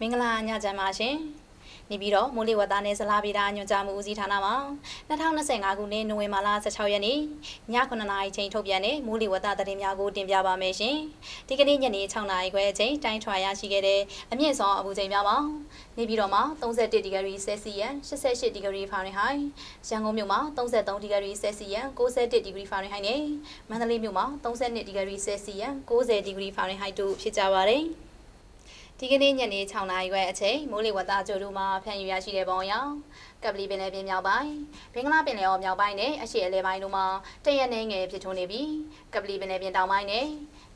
မင်္ဂလာညချမ်းပါရှင်နေပြီးတော့မိုးလေဝသနဲ့ဇလားဗီတာညွှန်ကြားမှုဦးစီးဌာနမှာ2025ခုနှစ်နိုဝင်ဘာလ16ရက်နေ့ည9:00နာရီချိန်ထုတ်ပြန်တဲ့မိုးလေဝသသတင်းများကိုတင်ပြပါမယ်ရှင်ဒီကနေ့ညနေ6:00နာရီခွဲအချိန်တိုင်းထွာရရှိခဲ့တဲ့အမြင့်ဆုံးအပူချိန်များပါနေပြီးတော့မှာ31ဒီဂရီဆယ်စီယပ်88ဒီဂရီဖာရင်ဟိုက်ရန်ကုန်မြို့မှာ33ဒီဂရီဆယ်စီယပ်61ဒီဂရီဖာရင်ဟိုက်နဲ့မန္တလေးမြို့မှာ32ဒီဂရီဆယ်စီယပ်90ဒီဂရီဖာရင်ဟိုက်တို့ဖြစ်ကြပါတယ် ဒီကနေ့ညနေ6နာရီခွဲအချိန်မိုးလေဝသကြိုတို့မှာဖန်ယူရရှိတဲ့ပုံအရောကပလီပင်လယ်ပြင်မြောက်ပိုင်းဘင်္ဂလားပင်လယ်အော်မြောက်ပိုင်းနဲ့အရှေ့အလယ်ပိုင်းတို့မှာတရက်နေငယ်ဖြစ်ထွန်းနေပြီးကပလီပင်လယ်ပြင်တောင်ပိုင်းနဲ့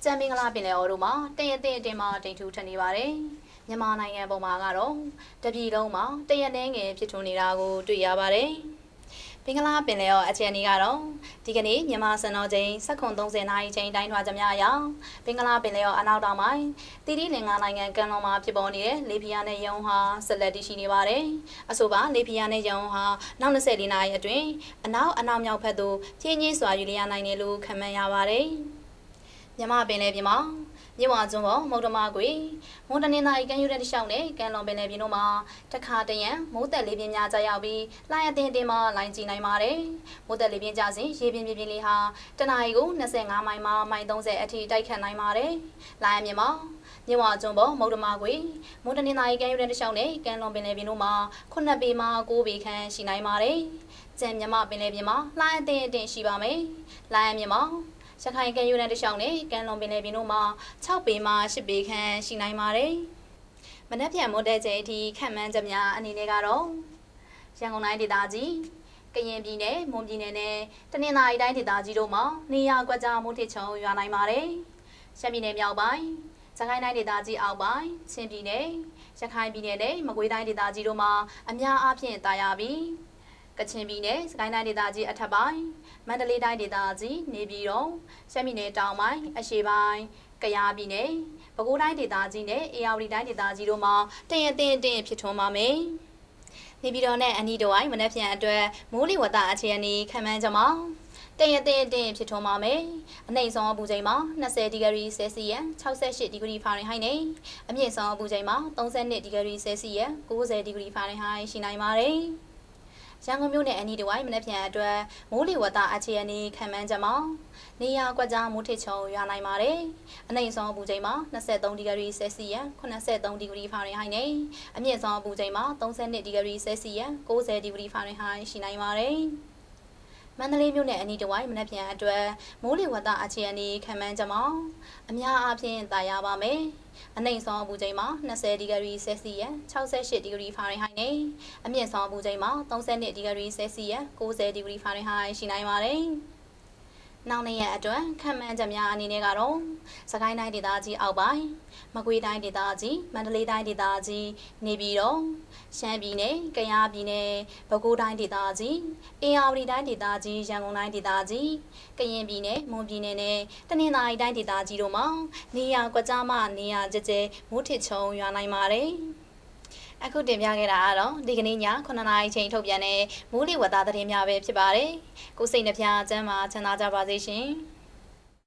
ကြံဘင်္ဂလားပင်လယ်အော်တို့မှာတရက်တင်အတင်မှာတိမ်ထူထပ်နေပါတယ်မြန်မာနိုင်ငံပုံမှာကတော့တပြည်လုံးမှာတရက်နေငယ်ဖြစ်ထွန်းနေတာကိုတွေ့ရပါတယ် ဘင်္ဂလားပင်လယ်အော်အခြေအနေကတော့ဒီကနေ့မြန်မာစံတော်ချိန်7:30နာရီချိန်တိုင်းထွာကြမြအရဘင်္ဂလားပင်လယ်အော်အနောက်တောင်ပိုင်းတီတီလင်္ကာနိုင်ငံကန်လွန်မှာဖြစ်ပေါ်နေတဲ့လေပြင်းနဲ့ယုံဟာဆက်လက်တည်ရှိနေပါတယ်။အဆိုပါလေပြင်းနဲ့ယုံဟာနောက်24နာရီအတွင်းအနောက်အနောက်မြောက်ဘက်သို့ပြင်းကြီးစွာယူလျာနိုင်တယ်လို့ခန့်မှန်းရပါတယ်။ မြမပင်လယ်ပြင်မှာမြဝကျွန်းပေါ်မုတ်တမကွေမွန်တနင်္သာရီကမ်းရိုးတန်းတစ်လျှောက်နဲ့ကမ်းလွန်ပင်လယ်ပြင်တို့မှာတခါတရံမိုးသက်လေးပြင်းများကြရောက်ပြီးလှိုင်းအသင်းအတင်းမှလိုင်းကြည့်နိုင်ပါတယ်။မိုးသက်လေးပြင်းကြစဉ်ရေပြင်းပြင်းပြင်းလေးဟာတနအီကို25မိုင်မှမိုင်30အထိတိုက်ခတ်နိုင်ပါတယ်။လိုင်းအမြင်မှာမြဝကျွန်းပေါ်မုတ်တမကွေမွန်တနင်္သာရီကမ်းရိုးတန်းတစ်လျှောက်နဲ့ကမ်းလွန်ပင်လယ်ပြင်တို့မှာ9ပေမှ9ပေခန့်ရှိနိုင်ပါတယ်။ကြံမြမပင်လယ်ပြင်မှာလှိုင်းအသင်းအတင်းရှိပါမယ်။လိုင်းအမြင်မှာ ရခိုင်ကမ်းရိုးတန်းတစ်လျှောက်နဲ့ကမ်းလွန်ပင်လယ်ပြင်တို့မှာ6ပေမှ10ပေခန့်ရှိနိုင်ပါတယ်။မနက်ဖြန်မိုးတဲ့ချိန်အထိခန့်မှန်းချက်များအနေနဲ့ကတော့ရန်ကုန်တိုင်းဒေသကြီးကရင်ပြည်နယ်မွန်ပြည်နယ်နဲ့တနင်္သာရီတိုင်းဒေသကြီးတို့မှာနေရာကွက်ကြားမိုးထစ်ချုံရွာနိုင်ပါတယ်။ရှမ်းပြည်နယ်မြောက်ပိုင်းစကိုင်းတိုင်းဒေသကြီးအောက်ပိုင်းချင်းပြည်နယ်ရခိုင်ပြည်နယ်နဲ့မကွေးတိုင်းဒေသကြီးတို့မှာအများအားဖြင့်တာယာပြီး ကချင်ပြည်နယ်စကိုင်းတိုင်းဒေသကြီးအထက်ပိုင်းမန္တလေးတိုင်းဒေသကြီးနေပြည်တော်ရှမ်းပြည်နယ်တောင်ပိုင်းအရှေ့ပိုင်းကယားပြည်နယ်ပဲခူးတိုင်းဒေသကြီးနဲ့အေရဝတီတိုင်းဒေသကြီးတို့မှာတရင်တင်တင်ဖြစ်ထွန်းပါမယ်နေပြည်တော်နဲ့အနီးတစ်ဝိုင်းမနက်ဖြန်အတွက်မိုးလေဝသအခြေအနေခံမှန်းကြမှာတရတဲ့တင်ဖြစ်ထွန်းပါမယ်။အနှိမ်ဆုံးအပူချိန်မှာ20ဒီဂရီဆယ်စီယပ်68ဒီဂရီဖာရင်ဟိုက်နဲ့အမြင့်ဆုံးအပူချိန်မှာ32ဒီဂရီဆယ်စီယပ်90ဒီဂရီဖာရင်ဟိုက်ရှိနိုင်ပါတယ်။ ရန်ကုန်မြို့နယ်အနီးတစ်ဝိုင်းမနက်ဖြန်အတွက်မိုးလေဝသအခြေအနေခံမှန်းချက်မှာနေရာကွက်ကြားမိုးထစ်ချုံရွာနိုင်ပါတယ်။အနှိမ်ဆုံးအပူချိန်မှာ23ဒီဂရီဆယ်စီယပ်83ဒီဂရီဖာရင်ဟိုက်နဲ့အမြင့်ဆုံးအပူချိန်မှာ32ဒီဂရီဆယ်စီယပ်90ဒီဂရီဖာရင်ဟိုက်ရှိနိုင်ပါတယ်။မ န္တလေးမြို့နယ်အနီးတစ်ဝိုင်းမနက်ဖြန်အတွက်မိုးလေဝသအခြေအနေခံမှန်းကြမှာအများအားဖြင့်တာယာပါမယ်။အနှိမ်ဆုံးအပူချိန်မှာ20ဒီဂရီဆယ်စီယပ်68ဒီဂရီဖာရင်ဟိုက်နဲ့အမြင့်ဆုံးအပူချိန်မှာ32ဒီဂရီဆယ်စီယပ်90ဒီဂရီဖာရင်ဟိုက်ရှိနိုင်ပါတယ်။ နောက်နေ့ရက်အတွက်ခံမှန်းချက်များအနေနဲ့ကတော့စကိုင်းတိုင်းဒေသကြီးအောက်ပိုင်းမကွေးတိုင်းဒေသကြီးမန္တလေးတိုင်းဒေသကြီးနေပြည်တော်ရှမ်းပြည်နယ်ကယားပြည်နယ်ပဲခူးတိုင်းဒေသကြီးအေရဝတီတိုင်းဒေသကြီးရန်ကုန်တိုင်းဒေသကြီးကရင်ပြည်နယ်မွန်ပြည်နယ်နဲ့တနင်္သာရီတိုင်းဒေသကြီးတို့မှာနေရာကွက်ကြားမှနေရာကျကျမိုးထစ်ချုံရွာနိုင်ပါတယ် အခုတင်ပြခဲ့တာကတော့ဒီကနေ့ည9နာရီချိန်ထုတ်ပြန်တဲ့မိုးလေဝသသတင်းများပဲဖြစ်ပါတယ်။ကိုစိတ်နှပြချမ်းသာချမ်းသာကြပါစေရှင်။